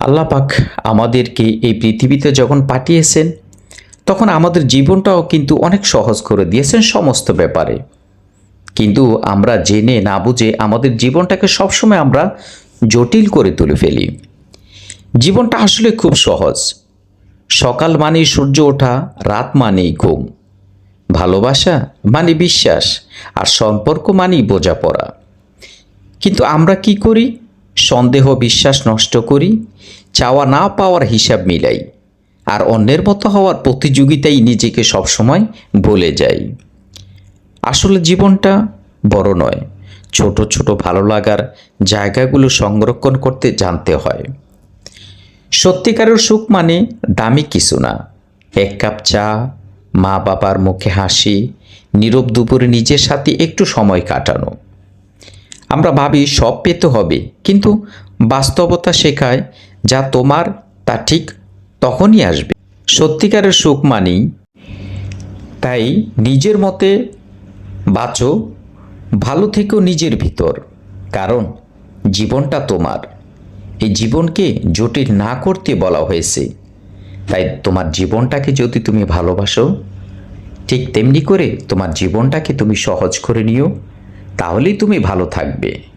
আল্লাহ পাক আমাদেরকে এই পৃথিবীতে যখন পাঠিয়েছেন, তখন আমাদের জীবনটাও কিন্তু অনেক সহজ করে দিয়েছেন সমস্ত ব্যাপারে। কিন্তু আমরা জেনে না বুঝে আমাদের জীবনটাকে সবসময় আমরা জটিল করে তুলে ফেলি। জীবনটা আসলে খুব সহজ। সকাল মানেই সূর্য ওঠা, রাত মানেই ঘুম। ভালোবাসা মানে বিশ্বাস, আর সম্পর্ক মানেই বোঝাপড়া। কিন্তু আমরা কি করি? সন্দেহ, বিশ্বাস নষ্ট করি, চাওয়া না পাওয়ার হিসাব মিলাই, আর অন্যের মতো হওয়ার প্রতিযোগিতাই নিজেকে সবসময় বলে যাই। আসলে জীবনটা বড় নয়, ছোট ছোট ভালো লাগার জায়গাগুলো সংরক্ষণ করতে জানতে হয়। সত্যিকারের সুখ মানে দামি কিছু না, এক কাপ চা মা বাবার মুখে হাসি, নীরব দুপুরে নিজের সাথে একটু সময় কাটানো। আমরা ভাবি সব পেতে হবে। কিন্তু বাস্তবতা শেখায় যা তোমার তা ঠিক তখনই আসবে। সত্যিকারের সুখ মানেই তাই নিজের মতে বাঁচো, ভালো থেকেও নিজের ভিতর। কারণ জীবনটা তোমার। এই জীবনকে জটিল না করতে বলা হয়েছে। তাই তোমার জীবনটাকে যদি তুমি ভালোবাসো, ঠিক তেমনি করে তোমার জীবনটাকে তুমি সহজ করে নিও। তাহলেই তুমি ভালো থাকবে।